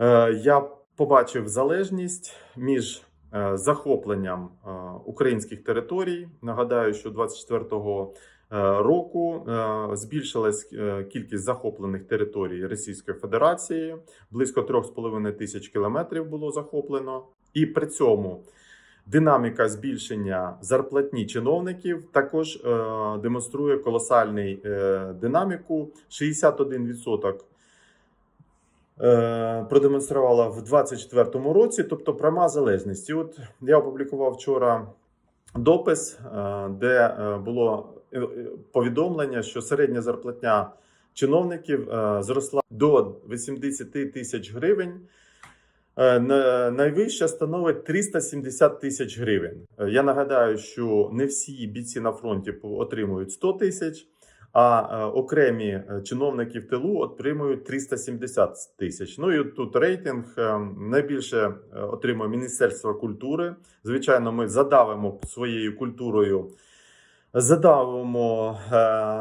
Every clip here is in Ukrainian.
Е, Я побачив залежність між е, захопленням е, українських територій. Нагадаю, що 24-го е, року збільшилась кількість захоплених територій Російської Федерації. Близько 3,5 тисяч кілометрів було захоплено, і при цьому. Динаміка збільшення зарплатні чиновників також демонструє колосальний динаміку. 61% е, продемонструвала в 2024 році, тобто пряма залежність. І от я опублікував вчора допис, е, де е, було е, е, повідомлення, що середня зарплатня чиновників е, зросла до 80 тисяч гривень. Е, на- Найвища становить 370 тисяч гривень. Е, Я нагадаю, що не всі бійці на фронті отримують 100 тисяч, а е, окремі е, чиновники в тилу отримують 370 тисяч. Ну і тут рейтинг е, найбільше отримує Міністерство культури. Звичайно, ми задавимо своєю культурою. Задавимо е,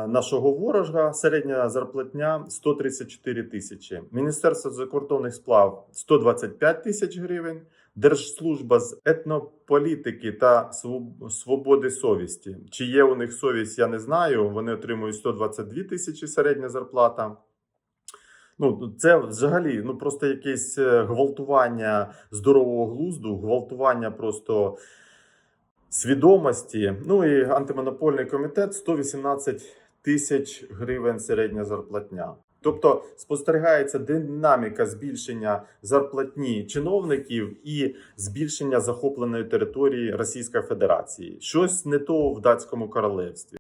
нашого ворога. Середня зарплатня 134 тисячі. Міністерство закордонних сплав 125 тисяч гривень. Держслужба з етнополітики та свободи совісті. Чи є у них совість, я не знаю. Вони отримують 122 тисячі середня зарплата. Ну, це взагалі ну просто якесь е, гвалтування здорового глузду, гвалтування просто свідомості. Ну і антимонопольний комітет 118 тисяч гривень середня зарплатня. Тобто спостерігається динаміка збільшення зарплатні чиновників і збільшення захопленої території Російської Федерації. Щось не то в датському королевстві.